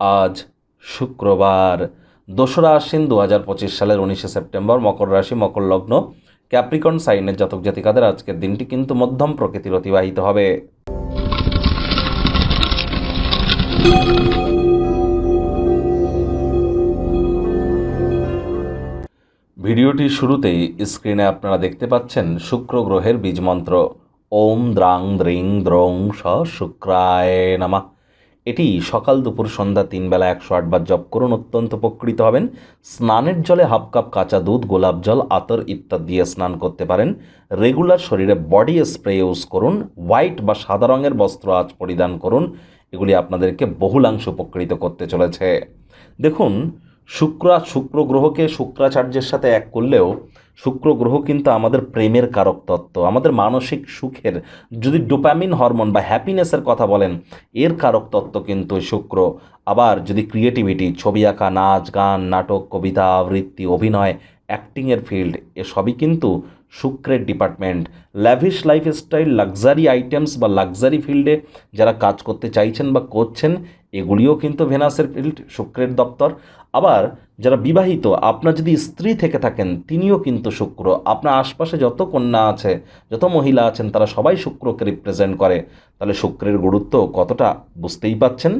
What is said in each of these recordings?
আজ শুক্রবার, দোসরা আশ্বিন দু হাজার পঁচিশ সালের উনিশে সেপ্টেম্বর, মকর রাশি, মকর লগ্ন, ক্যাপ্রিকন সাইনের জাতক জাতিকাদের আজকের দিনটি কিন্তু মধ্যম প্রকৃতির অতিবাহিত হবে। ভিডিওটির শুরুতেই স্ক্রিনে আপনারা দেখতে পাচ্ছেন শুক্র গ্রহের বীজ মন্ত্র। ওম দ্রাং দ্রিং দ্রং স শুক্রায় নামা। এটি সকাল দুপুর সন্ধ্যা তিন বেলা একশো আটবার জপ করুন, অত্যন্ত উপকৃত হবেন। স্নানের জলে হাফ কাপ কাঁচা দুধ, গোলাপ জল, আতর ইত্যাদি দিয়ে স্নান করতে পারেন। রেগুলার শরীরে বডি স্প্রে ইউজ করুন, হোয়াইট বা সাদা রঙের বস্ত্র আজ পরিধান করুন। এগুলি আপনাদেরকে বহুলাংশ উপকৃত করতে চলেছে। দেখুন, শুক্র শুক্র গ্রহকে শুক্রাচার্যের সাথে এক করলেও শুক্র গ্রহ কিন্তু আমাদের প্রেমের কারক তত্ত্ব, আমাদের মানসিক সুখের, যদি ডোপামিন হরমোন বা হ্যাপিনেসের কথা বলেন, এর কারক তত্ত্ব কিন্তু শুক্র। আবার যদি ক্রিয়েটিভিটি, ছবি আঁকা, নাচ, গান, নাটক, কবিতা, আবৃত্তি, অভিনয় অ্যাক্টিংয়ের ফিল্ড এসবই কিন্তু শুক্রের department. Lavish lifestyle luxury items বা লাক্সারি ফিল্ডে যারা কাজ করতে চাইছেন বা করছেন, এগুলিও কিন্তু ভেনাসের ফিল্ড শুক্রের দপ্তর। আবার যারা বিবাহিত, আপনার যদি স্ত্রী থেকে থাকেন, তিনিও কিন্তু শুক্র। আপনার আশপাশে যত কন্যা আছে, যত মহিলা আছেন, তারা সবাই শুক্রকে রিপ্রেজেন্ট করে। তাহলে শুক্রের গুরুত্ব কতটা বুঝতেই পাচ্ছেন?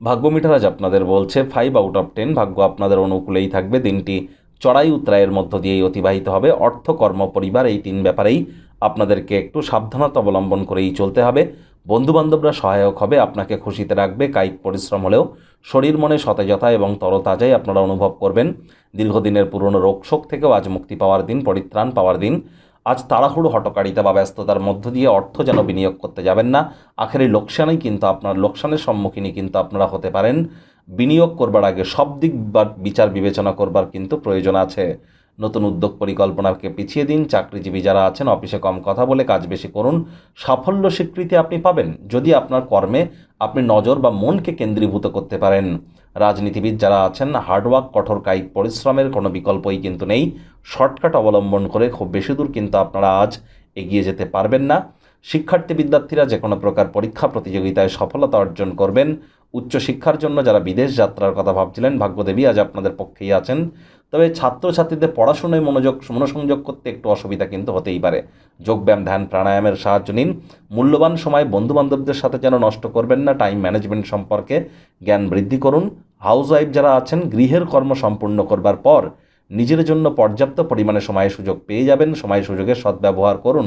ভাগ্য মিঠারাজ আপনাদের বলছে ফাইভ আউট অফ টেন ভাগ্য আপনাদের অনুকূলেই থাকবে দিনটি। চড়াই উত্তরায়ের মধ্য দিয়েই অতিবাহিত হবে। অর্থ, কর্ম, পরিবার এই তিন ব্যাপারেই আপনাদেরকে একটু সাবধানতা অবলম্বন করেই চলতে হবে। বন্ধুবান্ধবরা সহায়ক হবে, আপনাকে খুশিতে রাখবে, কায়িক পরিশ্রম হলেও শরীর মনে সতেজতা এবং তরতাজাই আপনারা অনুভব করবেন। দীর্ঘদিনের পুরনো রোগশোক থেকেও আজ মুক্তি পাওয়ার দিন, পরিত্রাণ পাওয়ার দিন। আজ তাড়াহুড়ো, হটকারিতা বা ব্যস্ততার মধ্য দিয়ে অর্থ যেন বিনিয়োগ করতে যাবেন না, আখেরে লোকসানেই কিন্তু আপনার, লোকসানের সম্মুখীনই কিন্তু আপনারা হতে পারেন। বিনিয়োগ করবার আগে সব দিক বিচার বিবেচনা করবার কিন্তু প্রয়োজন আছে। নতুন উদ্যোগ পরিকল্পনাকে পিছিয়ে দিন, চাকরিজীবী যারা আছেন, অফিসে কম কথা বলে কাজ বেশি করুন। সাফল্য স্বীকৃতি আপনি পাবেন যদি আপনার কর্মে আপনি নজর বা মনকে কেন্দ্রীভূত করতে পারেন। রাজনীতিবিদ যারা আছেন, হার্ডওয়ার্ক, কঠোর কায়িক পরিশ্রমের কোনো বিকল্পই কিন্তু নেই। শর্টকাট অবলম্বন করে খুব বেশি দূর কিন্তু আপনারা আজ এগিয়ে যেতে পারবেন না। শিক্ষার্থী বিদ্যার্থীরা যে কোনো প্রকার পরীক্ষা প্রতিযোগিতায় সফলতা অর্জন করবেন। উচ্চশিক্ষার জন্য যারা বিদেশ যাত্রার কথা ভাবছিলেন, ভাগ্যদেবী আজ আপনাদের পক্ষেই আছেন। তবে ছাত্রছাত্রীদের পড়াশোনায় মনোযোগ, মনোসংযোগ করতে একটু অসুবিধা কিন্তু হতেই পারে। যোগব্যায়াম, ধ্যান, প্রাণায়ামের সাহায্য নিন। মূল্যবান সময় বন্ধুবান্ধবদের সাথে যেন নষ্ট করবেন না। টাইম ম্যানেজমেন্ট সম্পর্কে জ্ঞান বৃদ্ধি করুন। হাউস ওয়াইফ যারা আছেন, গৃহের কর্ম সম্পূর্ণ করবার পর নিজের জন্য পর্যাপ্ত পরিমাণে সময় সুযোগ পেয়ে যাবেন। সময় সুযোগের সদ্ব্যবহার করুন।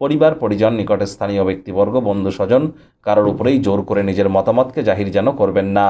পরিবার, পরিজন, নিকটে স্থানীয় ব্যক্তিবর্গ বন্ধু স্বজন কারোর উপরেই জোর করে নিজের মতামতকে জাহির যেন করবেন না।